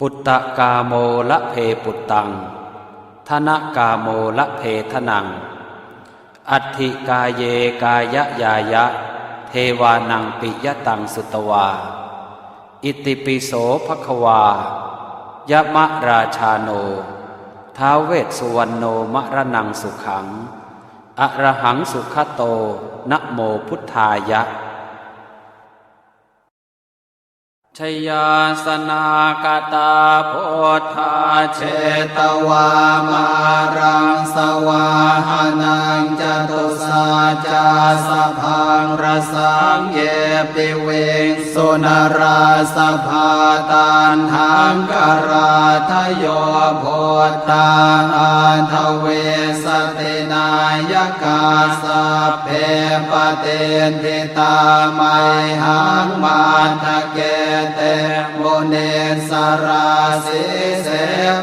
ปุตตะกาโมละเพปุตตัง ธนกาโมละเพทนัง อัติกาเยกายะยายะ เทวานังปิยตังสุตวา อิติปิโสภควายะมะราชาโน ท้าวเวสสุวรรณโนมะระนังสุขัง อระหังสุขโตนะโมพุทธายะ ชยาสนากตาโพธาเชตวามารังสวาหานังจตุสาจาสะพังรสังเยปิเวงสุนราสภาตันหังกราทโยโพธาอันทเวสตินายกาสพเพปเตนทิตาไมหังมาทะเก เตโมเนสราสิเส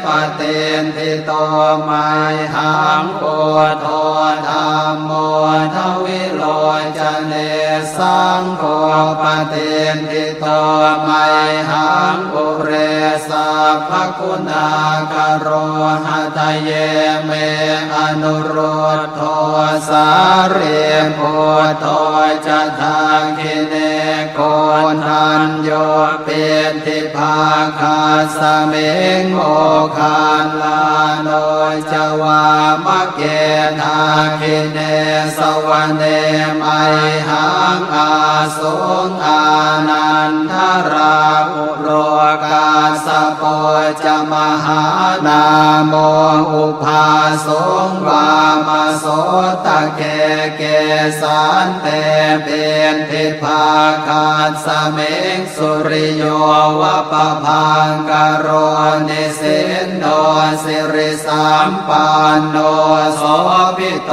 ปเตนทิโตไมหังโพโทธรรมโมทวิโลจเนสังโฆปเตนทิโตไมหังอุเรสัพพคุณากโรหะทะเยเมอนุโรธโทสาเรโพโทจะทางคิเน โกนทันโยเปนทิภาคาสเมงโมคานลาโนจวามะเกทาคิเนสวเนมไอหังอาสงอานันทราอุโรกาสโปจะมหานาโมอุภาสงวามาโสตะเกเกสันเตเป็นทิภาคาสเมงสุริโยวะปะพังกโรนิสินโนสิริสัมปันโนโสภิโต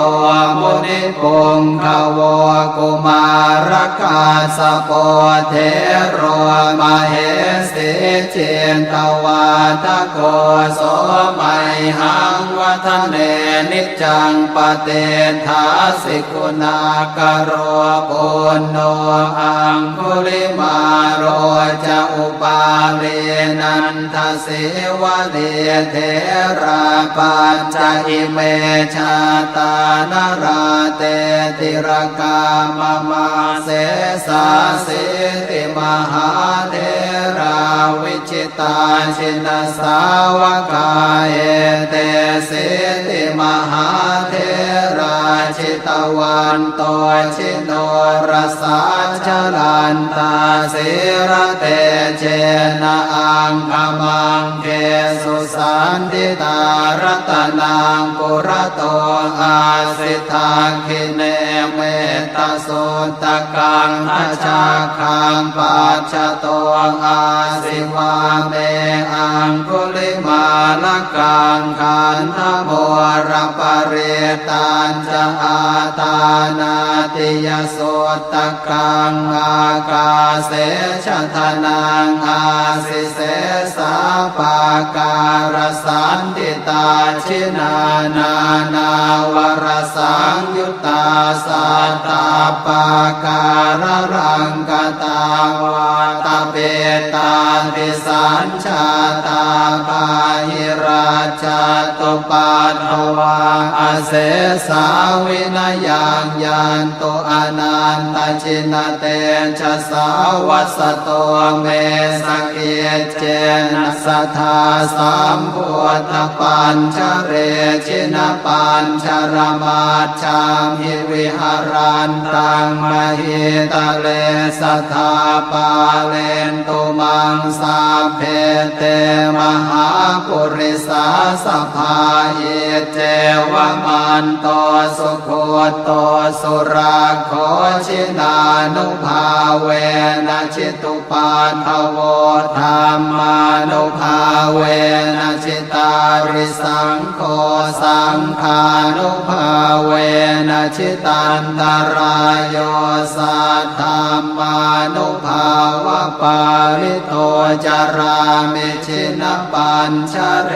มุนิปุงขวกุมารกาสโปเทโรมาเหสิเจนตวาทโกโสไมหังวัฒเนนิจจังปเตทาสิกุณากโรปุณโนอังคุลิมาโรจะอุปาเลนันทเสวะเลเทราปัญจอิเมชาตานราเตติรกามมาเสสาเสติมหาเทราวิจิตาชินสาวกายเตเสติมหาเท ตวันโตชิโนรสาชลันตาเสระเตเจนะอังคมังเกสุสันติตารัตนางปุระโตอาสิทาคิเนเมตตาสุตกังทัชาคังปัจจโตอาสิวาเมอังคุลิมาลกังขันธโมรปเรตันจะอาตานาติยโสตกังอากาเสชะทนังอาสิเสสาปาการสันติตาชินานา นาวรสังยุตตาสัตตาปาการรังกตาวาตาเปตาติสัญชาตาปาหิราชาตุปัตถวาอาเสสาวินยังยันตุอนันตชินเตชะสาวัสโตเมสกเกเจนสทธาสัมพุทธปัญชเรชินปัญชรมาชามิวิหารันตังมหิตะเลสัทาปาเลนตุมังสาเพเตมหาปุริสาสภา เจวมันโตสุโคโตสุราโคชินานุภาเวนะชิตุปาทโวธรรมานุภาเวนะชิตาริสังโฆสังฆานุภาเวนะชิตันตรายโยสัทธรรมานุภาวะปาริโตจารามิชินปัญชเร